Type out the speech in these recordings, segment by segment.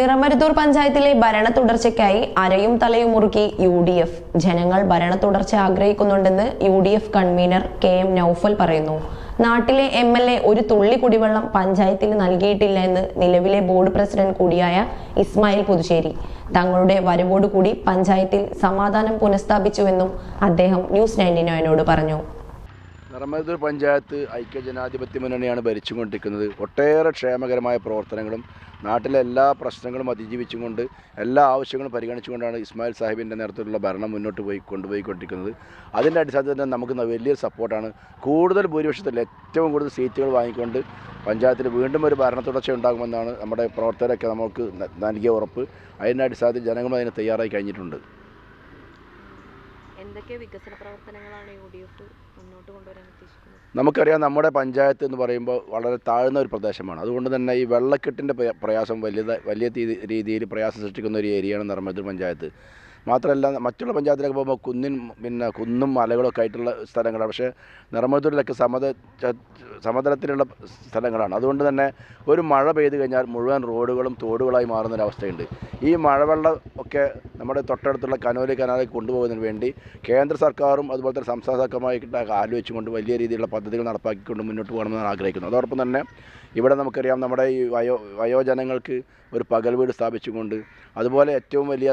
നിറമരുതൂർ പഞ്ചായത്തിലെ ഭരണ തുടർച്ചയ്ക്കായി അരയും തലയും മുറുക്കി യു ഡി എഫ്. ജനങ്ങൾ ഭരണ തുടർച്ച ആഗ്രഹിക്കുന്നുണ്ടെന്ന് U D F convener K M Naufal പറയുന്നു. നാട്ടിലെ എം എൽ എ ഒരു തുള്ളി കുടിവെള്ളം പഞ്ചായത്തിന് നൽകിയിട്ടില്ല എന്ന് നിലവിലെ ബോർഡ് പ്രസിഡന്റ് കൂടിയായ ഇസ്മായിൽ പുതുശ്ശേരി. തങ്ങളുടെ വരവോടുകൂടി പഞ്ചായത്തിൽ സമാധാനം പുനഃസ്ഥാപിച്ചുവെന്നും അദ്ദേഹം ന്യൂസ് നയന്റി നയനോട് പറഞ്ഞു. നിറമരുതൂർ പഞ്ചായത്ത് ഐക്യജനാധിപത്യ മുന്നണിയാണ് ഭരിച്ചുകൊണ്ടിരിക്കുന്നത്. ഒട്ടേറെ ക്ഷേമകരമായ പ്രവർത്തനങ്ങളും നാട്ടിലെ എല്ലാ പ്രശ്നങ്ങളും അതിജീവിച്ചുകൊണ്ട് എല്ലാ ആവശ്യങ്ങളും പരിഗണിച്ചുകൊണ്ടാണ് ഇസ്മായിൽ സാഹിബിന്റെ നേതൃത്വത്തിലുള്ള ഭരണം മുന്നോട്ട് പോയി കൊണ്ടുപോയിക്കൊണ്ടിരിക്കുന്നത്. അതിന്റെ അടിസ്ഥാനത്തിൽ തന്നെ നമുക്ക് വലിയൊരു സപ്പോർട്ടാണ്. കൂടുതൽ ഭൂരിപക്ഷത്തിൽ ഏറ്റവും കൂടുതൽ സീറ്റുകൾ വാങ്ങിക്കൊണ്ട് പഞ്ചായത്തിൽ വീണ്ടും ഒരു ഭരണ തുടർച്ച ഉണ്ടാകുമെന്നാണ് നമ്മുടെ പ്രവർത്തകരൊക്കെ നമുക്ക് നൽകിയ ഉറപ്പ്. അതിന്റെ അടിസ്ഥാനത്തിൽ ജനങ്ങളും അതിന് തയ്യാറായി കഴിഞ്ഞിട്ടുണ്ട്. വികസന പ്രവർത്തനങ്ങളാണ് മുന്നോട്ട് നമുക്കറിയാം നമ്മുടെ പഞ്ചായത്ത് എന്ന് പറയുമ്പോൾ വളരെ താഴ്ന്ന ഒരു പ്രദേശമാണ്. അതുകൊണ്ട് തന്നെ ഈ വെള്ളക്കെട്ടിന്റെ പ്രയ- പ്രയാസം വലിയ വലിയ രീതിയിൽ പ്രയാസം സൃഷ്ടിക്കുന്ന ഒരു ഏരിയയാണ് നിറമത്തൂർ പഞ്ചായത്ത് മാത്രമല്ല മറ്റുള്ള പഞ്ചായത്തിലൊക്കെ പോകുമ്പോൾ കുന്നിൻ പിന്നെ കുന്നും മലകളൊക്കെ ആയിട്ടുള്ള സ്ഥലങ്ങളാണ്. പക്ഷേ നിറമത്തൂരിലൊക്കെ സമത സമതലത്തിലുള്ള സ്ഥലങ്ങളാണ്. അതുകൊണ്ട് തന്നെ ഒരു മഴ പെയ്തു കഴിഞ്ഞാൽ മുഴുവൻ റോഡുകളും തോടുകളായി മാറുന്നൊരവസ്ഥയുണ്ട്. ഈ മഴവെള്ളം ഒക്കെ നമ്മുടെ തൊട്ടടുത്തുള്ള കനോലി കനാലിൽ കൊണ്ടുപോകുന്നതിന് വേണ്ടി കേന്ദ്ര സർക്കാരും അതുപോലെ തന്നെ സംസ്ഥാന സർക്കാരുമായിട്ട് ആലോചിച്ചുകൊണ്ട് വലിയ രീതിയിലുള്ള പദ്ധതികൾ നടപ്പാക്കിക്കൊണ്ട് മുന്നോട്ട് പോകണമെന്നാണ് ആഗ്രഹിക്കുന്നത്. അതോടൊപ്പം തന്നെ ഇവിടെ നമുക്കറിയാം നമ്മുടെ ഈ വയോ വയോജനങ്ങൾക്ക് ഒരു പകൽ വീട് സ്ഥാപിച്ചുകൊണ്ട് അതുപോലെ ഏറ്റവും വലിയ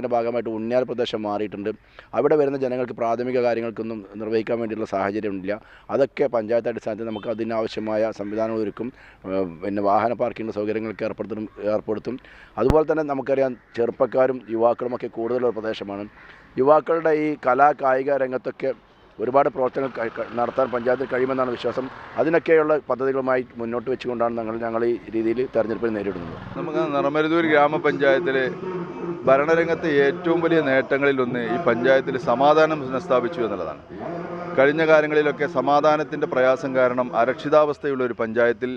സൗന്ദര്യവൽക്കരണത്തിന്റെ ഭാഗമായിട്ട് ഉണ്ണിയാർ പ്രദേശം മാറിയിട്ടുണ്ട്. അവിടെ വരുന്ന ജനങ്ങൾക്ക് പ്രാഥമിക കാര്യങ്ങൾക്കൊന്നും നിർവഹിക്കാൻ വേണ്ടിയുള്ള സാഹചര്യമില്ല. അതൊക്കെ പഞ്ചായത്ത് അടിസ്ഥാനത്തിൽ നമുക്ക് അതിനാവശ്യമായ സംവിധാനങ്ങൾ ഒരുക്കും. പിന്നെ വാഹന പാർക്കിംഗ് സൗകര്യങ്ങളൊക്കെ ഏർപ്പെടുത്തും ഏർപ്പെടുത്തും. അതുപോലെ തന്നെ നമുക്കറിയാം ചെറുപ്പക്കാരും യുവാക്കളുമൊക്കെ കൂടുതലുള്ള പ്രദേശമാണ്. യുവാക്കളുടെ ഈ കലാ കായിക രംഗത്തൊക്കെ ഒരുപാട് പ്രവർത്തനങ്ങൾ നടത്താൻ പഞ്ചായത്തിൽ കഴിയുമെന്നാണ് വിശ്വാസം. അതിനൊക്കെയുള്ള പദ്ധതികളുമായി മുന്നോട്ട് വെച്ചുകൊണ്ടാണ് ഞങ്ങൾ ഞങ്ങൾ ഈ രീതിയിൽ തെരഞ്ഞെടുപ്പിൽ നേരിടുന്നത്. നമുക്ക് നിറമരുതൂർ ഗ്രാമപഞ്ചായത്തിലെ ഭരണരംഗത്തെ ഏറ്റവും വലിയ നേട്ടങ്ങളിലൊന്ന് ഈ പഞ്ചായത്തിൽ സമാധാനം പുനഃസ്ഥാപിച്ചു എന്നുള്ളതാണ്. കഴിഞ്ഞ കാലങ്ങളിലൊക്കെ സമാധാനത്തിന്റെ പ്രയാസം കാരണം അരക്ഷിതാവസ്ഥയുള്ള ഒരു പഞ്ചായത്തിൽ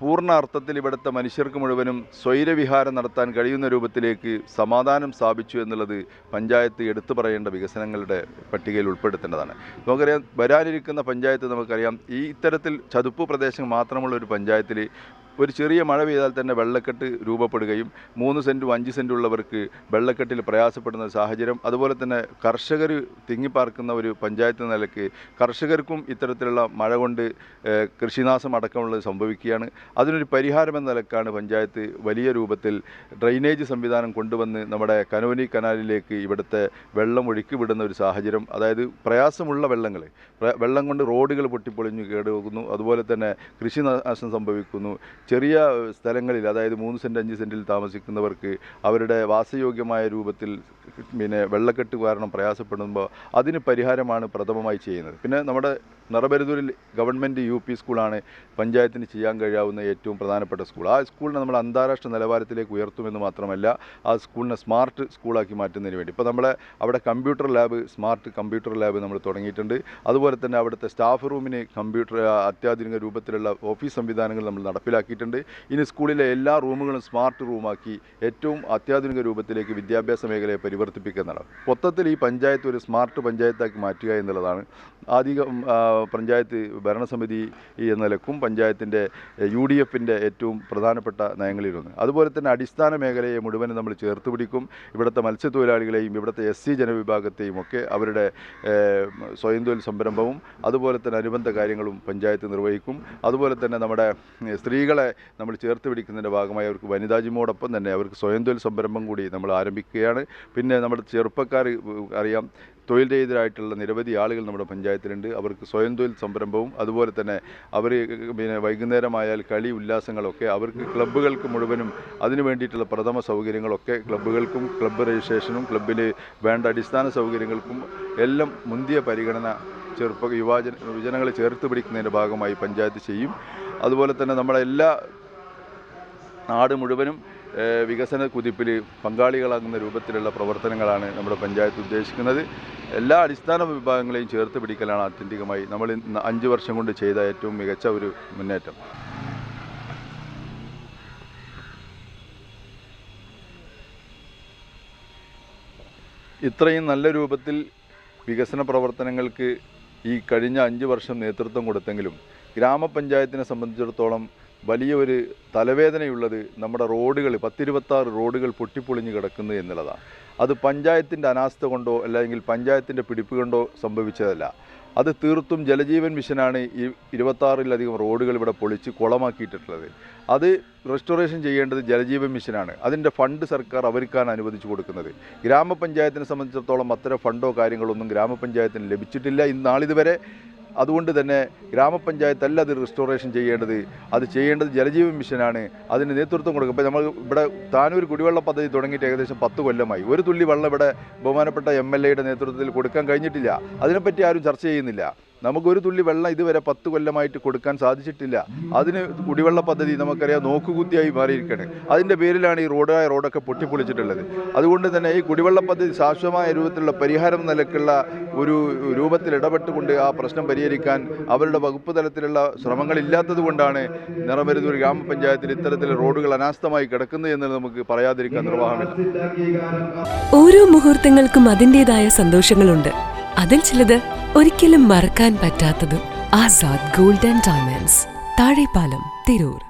പൂർണ അർത്ഥത്തിൽ ഇവിടുത്തെ മനുഷ്യർക്ക് മുഴുവനും സ്വൈരവിഹാരം നടത്താൻ കഴിയുന്ന രൂപത്തിലേക്ക് സമാധാനം സ്ഥാപിച്ചു എന്നുള്ളത് പഞ്ചായത്ത് എടുത്തു പറയേണ്ട വികസനങ്ങളുടെ പട്ടികയിൽ ഉൾപ്പെടുത്തേണ്ടതാണ്. നമുക്കറിയാം വരാനിരിക്കുന്ന പഞ്ചായത്ത് നമുക്കറിയാം ഈ ഇത്തരത്തിൽ ചതുപ്പ് പ്രദേശം മാത്രമുള്ള ഒരു പഞ്ചായത്തിൽ ഒരു ചെറിയ മഴ പെയ്താൽ തന്നെ വെള്ളക്കെട്ട് രൂപപ്പെടുകയും മൂന്ന് സെന്റും അഞ്ച് സെന്റും ഉള്ളവർക്ക് വെള്ളക്കെട്ടിൽ പ്രയാസപ്പെടുന്ന സാഹചര്യം. അതുപോലെ തന്നെ കർഷകർ തിങ്ങിപ്പാർക്കുന്ന ഒരു പഞ്ചായത്ത് നിലയ്ക്ക് കർഷകർക്കും ഇത്തരത്തിലുള്ള മഴ കൊണ്ട് കൃഷിനാശം അടക്കമുള്ളത് സംഭവിക്കുകയാണ്. അതിനൊരു പരിഹാരം എന്ന നിലക്കാണ് പഞ്ചായത്ത് വലിയ രൂപത്തിൽ ഡ്രെയിനേജ് സംവിധാനം കൊണ്ടുവന്ന് നമ്മുടെ കനോനി കനാലിലേക്ക് ഇവിടുത്തെ വെള്ളം ഒഴുക്കി വിടുന്ന ഒരു സാഹചര്യം. അതായത് പ്രയാസമുള്ള വെള്ളങ്ങൾ വെള്ളം കൊണ്ട് റോഡുകൾ പൊട്ടിപ്പൊളിഞ്ഞ് കേടുവെക്കുന്നു അതുപോലെ തന്നെ കൃഷി നാശം സംഭവിക്കുന്നു. ചെറിയ സ്ഥലങ്ങളിൽ അതായത് മൂന്ന് സെന്റ് അഞ്ച് സെന്റിൽ താമസിക്കുന്നവർക്ക് അവരുടെ വാസയോഗ്യമായ രൂപത്തിൽ പിന്നെ വെള്ളക്കെട്ട് കാരണം പ്രയാസപ്പെടുമ്പോൾ അതിന് പരിഹാരമാണ് പ്രഥമമായി ചെയ്യുന്നത്. പിന്നെ നമ്മുടെ നിറബരുതൂരിൽ ഗവൺമെന്റ് യു പി സ്കൂളാണ് പഞ്ചായത്തിന് ചെയ്യാൻ കഴിയാവുന്ന ഏറ്റവും പ്രധാനപ്പെട്ട സ്കൂൾ. ആ സ്കൂളിനെ നമ്മൾ അന്താരാഷ്ട്ര നിലവാരത്തിലേക്ക് ഉയർത്തുമെന്ന് മാത്രമല്ല ആ സ്കൂളിനെ സ്മാർട്ട് സ്കൂളാക്കി മാറ്റുന്നതിന് വേണ്ടി. ഇപ്പോൾ നമ്മളെ അവിടെ computer lab smart computer lab നമ്മൾ തുടങ്ങിയിട്ടുണ്ട്. അതുപോലെ തന്നെ അവിടുത്തെ സ്റ്റാഫ് റൂമിന് കമ്പ്യൂട്ടർ അത്യാധുനിക രൂപത്തിലുള്ള ഓഫീസ് സംവിധാനങ്ങൾ നമ്മൾ നടപ്പിലാക്കിയിട്ടുണ്ട് ഇനി സ്കൂളിലെ എല്ലാ റൂമുകളും സ്മാർട്ട് റൂമാക്കി ഏറ്റവും അത്യാധുനിക രൂപത്തിലേക്ക് വിദ്യാഭ്യാസ മേഖലയെ പരിവർത്തിപ്പിക്കുന്നതാണ്. മൊത്തത്തിൽ ഈ പഞ്ചായത്ത് ഒരു സ്മാർട്ട് പഞ്ചായത്താക്കി മാറ്റുക എന്നുള്ളതാണ്. ആധിക പഞ്ചായത്ത് ഭരണസമിതി എന്ന നിലക്കും പഞ്ചായത്തിന്റെ യു ഡി എഫിന്റെ ഏറ്റവും പ്രധാനപ്പെട്ട നയങ്ങളിലൊന്ന് അതുപോലെ തന്നെ അടിസ്ഥാന മേഖലയെ മുഴുവനും നമ്മൾ ചേർത്ത് പിടിക്കും. ഇവിടുത്തെ മത്സ്യത്തൊഴിലാളികളെയും ഇവിടുത്തെ എസ് സി ജനവിഭാഗത്തെയും ഒക്കെ അവരുടെ സ്വയം തൊഴിൽ സംരംഭവും അതുപോലെ തന്നെ അനുബന്ധ കാര്യങ്ങളും പഞ്ചായത്ത് നിർവഹിക്കും. അതുപോലെ തന്നെ നമ്മുടെ സ്ത്രീകളെ നമ്മൾ ചേർത്ത് പിടിക്കുന്നതിന്റെ ഭാഗമായി അവർക്ക് വനിതാ ജിമ്മോടൊപ്പം തന്നെ അവർക്ക് സ്വയം തൊഴിൽ സംരംഭം കൂടി നമ്മൾ ആരംഭിക്കുകയാണ്. പിന്നെ നമ്മുടെ ചെറുപ്പക്കാർ അറിയാം തൊഴിൽ രഹിതരായിട്ടുള്ള നിരവധി ആളുകൾ നമ്മുടെ പഞ്ചായത്തിലുണ്ട്. അവർക്ക് സ്വയം തൊഴിൽ സംരംഭവും അതുപോലെ തന്നെ അവർ പിന്നെ വൈകുന്നേരമായാൽ കളി ഉല്ലാസങ്ങളൊക്കെ അവർക്ക് ക്ലബ്ബുകൾക്ക് മുഴുവനും അതിനു വേണ്ടിയിട്ടുള്ള പ്രഥമ സൗകര്യങ്ങളൊക്കെ ക്ലബ്ബുകൾക്കും ക്ലബ്ബ് രജിസ്ട്രേഷനും ക്ലബ്ബിന് വേണ്ട അടിസ്ഥാന സൗകര്യങ്ങൾക്കും എല്ലാം മുന്തിയ പരിഗണന ചെറുപ്പ യുവജന യുവജനങ്ങളെ ചേർത്ത് പിടിക്കുന്നതിന്റെ ഭാഗമായി പഞ്ചായത്ത് ചെയ്യും. അതുപോലെ തന്നെ നമ്മുടെ എല്ലാ നാട് മുഴുവനും വികസന കുതിപ്പിൽ പങ്കാളികളാകുന്ന രൂപത്തിലുള്ള പ്രവർത്തനങ്ങളാണ് നമ്മുടെ പഞ്ചായത്ത് ഉദ്ദേശിക്കുന്നത്. എല്ലാ അടിസ്ഥാന വിഭാഗങ്ങളെയും ചേർത്ത് പിടിക്കലാണ് ആത്യന്തികമായി നമ്മൾ അഞ്ച് വർഷം കൊണ്ട് ചെയ്ത ഏറ്റവും മികച്ച ഒരു മുന്നേറ്റം. ഇത്രയും നല്ല രൂപത്തിൽ വികസന പ്രവർത്തനങ്ങൾക്ക് ഈ കഴിഞ്ഞ അഞ്ച് വർഷം നേതൃത്വം കൊടുത്തെങ്കിലും ഗ്രാമപഞ്ചായത്തിനെ സംബന്ധിച്ചിടത്തോളം വലിയ ഒരു തലവേദനയുള്ളത് നമ്മുടെ റോഡുകൾ പത്തിരുപത്താറ് റോഡുകൾ പൊട്ടിപ്പൊളിഞ്ഞ് കിടക്കുന്നു എന്നുള്ളതാണ്. അത് പഞ്ചായത്തിന്റെ അനാസ്ഥ കൊണ്ടോ അല്ലെങ്കിൽ പഞ്ചായത്തിന്റെ പിടിപ്പ് കൊണ്ടോ സംഭവിച്ചതല്ല. അത് തീർത്തും ജലജീവൻ മിഷനാണ് ഈ ഇരുപത്താറിലധികം റോഡുകൾ ഇവിടെ പൊളിച്ച് കുളമാക്കിയിട്ടുള്ളത്. അത് റെസ്റ്റോറേഷൻ ചെയ്യേണ്ടത് ജലജീവൻ മിഷനാണ്. അതിന്റെ ഫണ്ട് സർക്കാർ അവർക്കാണ് അനുവദിച്ചു കൊടുക്കുന്നത്. ഗ്രാമപഞ്ചായത്തിനെ സംബന്ധിച്ചിടത്തോളം അത്തരം ഫണ്ടോ കാര്യങ്ങളൊന്നും ഗ്രാമപഞ്ചായത്തിന് ലഭിച്ചിട്ടില്ല. ഇന്നാളിതുവരെ അതുകൊണ്ട് തന്നെ ഗ്രാമപഞ്ചായത്ത് അല്ല അത് റിസ്റ്റോറേഷൻ ചെയ്യേണ്ടത്. അത് ചെയ്യേണ്ടത് ജലജീവൻ മിഷനാണ് അതിന് നേതൃത്വം കൊടുക്കും. ഇപ്പോൾ നമ്മൾ ഇവിടെ താനൂർ കുടിവെള്ള പദ്ധതി തുടങ്ങിയിട്ട് ഏകദേശം പത്ത് കൊല്ലമായി. ഒരു തുള്ളി വെള്ളം ഇവിടെ ബഹുമാനപ്പെട്ട എം എൽ എയുടെ നേതൃത്വത്തിൽ കൊടുക്കാൻ കഴിഞ്ഞിട്ടില്ല. അതിനെപ്പറ്റി ആരും ചർച്ച ചെയ്യുന്നില്ല. നമുക്കൊരു തുള്ളി വെള്ളം ഇതുവരെ പത്ത് കൊല്ലമായിട്ട് കൊടുക്കാൻ സാധിച്ചിട്ടില്ല. അതിന് കുടിവെള്ള പദ്ധതി നമുക്കറിയാം നോക്കുകുത്തിയായി മാറിയിരിക്കുകയാണ് അതിന്റെ പേരിലാണ് ഈ റോഡായ റോഡൊക്കെ പൊട്ടിപ്പൊളിച്ചിട്ടുള്ളത്. അതുകൊണ്ട് തന്നെ ഈ കുടിവെള്ള പദ്ധതി ശാശ്വതമായ രൂപത്തിലുള്ള പരിഹാരം നിലക്കുള്ള ഒരു രൂപത്തിൽ ഇടപെട്ടുകൊണ്ട് ആ പ്രശ്നം പരിഹരിക്കാൻ അവരുടെ വകുപ്പ് തലത്തിലുള്ള ശ്രമങ്ങളില്ലാത്തത് കൊണ്ടാണ് നിറമരുതൂർ ഗ്രാമപഞ്ചായത്തിൽ ഇത്തരത്തിൽ റോഡുകൾ അനാസ്ഥമായി കിടക്കുന്നത് എന്ന് നമുക്ക് പറയാതിരിക്കാൻ നിർവാഹമില്ല. ഓരോ മുഹൂർത്തങ്ങൾക്കും അതിന്റെതായ സന്തോഷങ്ങളുണ്ട്. അതിൽ ചിലത് ഒരിക്കലും മറക്കാൻ പറ്റാത്തതും ആസാദ് ഗോൾഡൻ ഡയമണ്ട്സ് താഴെപ്പാലം തിരൂർ.